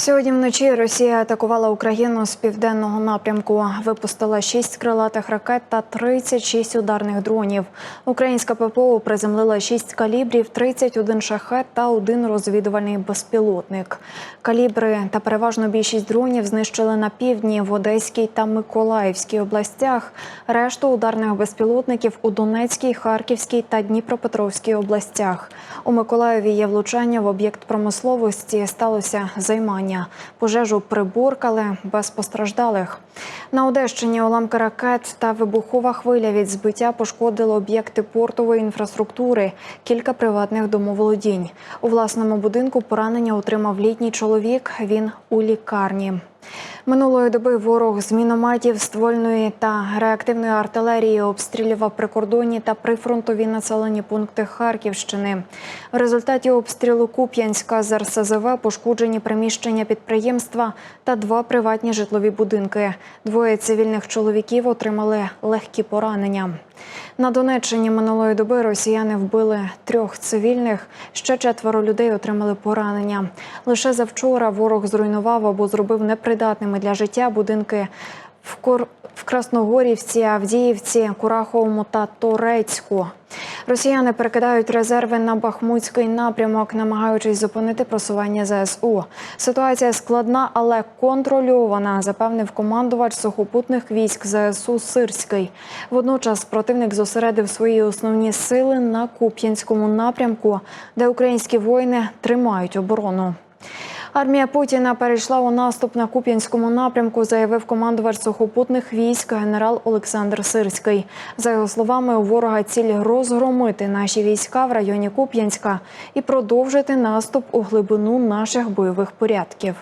Сьогодні вночі Росія атакувала Україну з південного напрямку. Випустила 6 крилатих ракет та 36 ударних дронів. Українська ППО приземлила 6 калібрів, 31 шахет та один розвідувальний безпілотник. Калібри та переважно більшість дронів знищили на півдні в Одеській та Миколаївській областях. Решту ударних безпілотників у Донецькій, Харківській та Дніпропетровській областях. У Миколаєві є влучання в об'єкт промисловості. Сталося займання. Пожежу приборкали без постраждалих. На Одещині уламки ракет та вибухова хвиля від збиття пошкодили об'єкти портової інфраструктури, кілька приватних домоволодінь. У власному будинку поранення отримав літній чоловік. Він у лікарні. Минулої доби ворог з мінометів, ствольної та реактивної артилерії обстрілював прикордонні та прифронтові населені пункти Харківщини. В результаті обстрілу Куп'янська з РСЗВ пошкоджені приміщення підприємства та два приватні житлові будинки. Двоє цивільних чоловіків отримали легкі поранення. На Донеччині минулої доби росіяни вбили трьох цивільних. Ще четверо людей отримали поранення. Лише завчора ворог зруйнував або зробив непридатними для життя будинки в Кор... в Красногорівці, Авдіївці, Кураховому та Торецьку. Росіяни перекидають резерви на Бахмутський напрямок, намагаючись зупинити просування ЗСУ. Ситуація складна, але контрольована, запевнив командувач сухопутних військ ЗСУ Сирський. Водночас противник зосередив свої основні сили на Куп'янському напрямку, де українські воїни тримають оборону. Армія Путіна перейшла у наступ на Куп'янському напрямку, заявив командувач сухопутних військ генерал Олександр Сирський. За його словами, у ворога ціль розгромити наші війська в районі Куп'янська і продовжити наступ у глибину наших бойових порядків.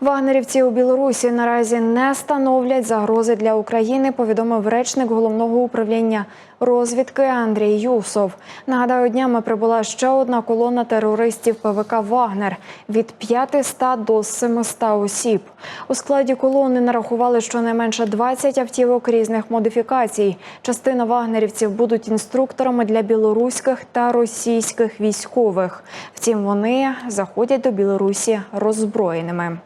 Вагнерівці у Білорусі наразі не становлять загрози для України. Повідомив речник головного управління розвідки Андрій Юсов. Нагадаю, днями прибула ще одна колона терористів ПВК Вагнер від 500 до 700 осіб. У складі колони нарахували щонайменше 20 автівок різних модифікацій. Частина вагнерівців будуть інструкторами для білоруських та російських військових. Втім, вони заходять до Білорусі роззброєними.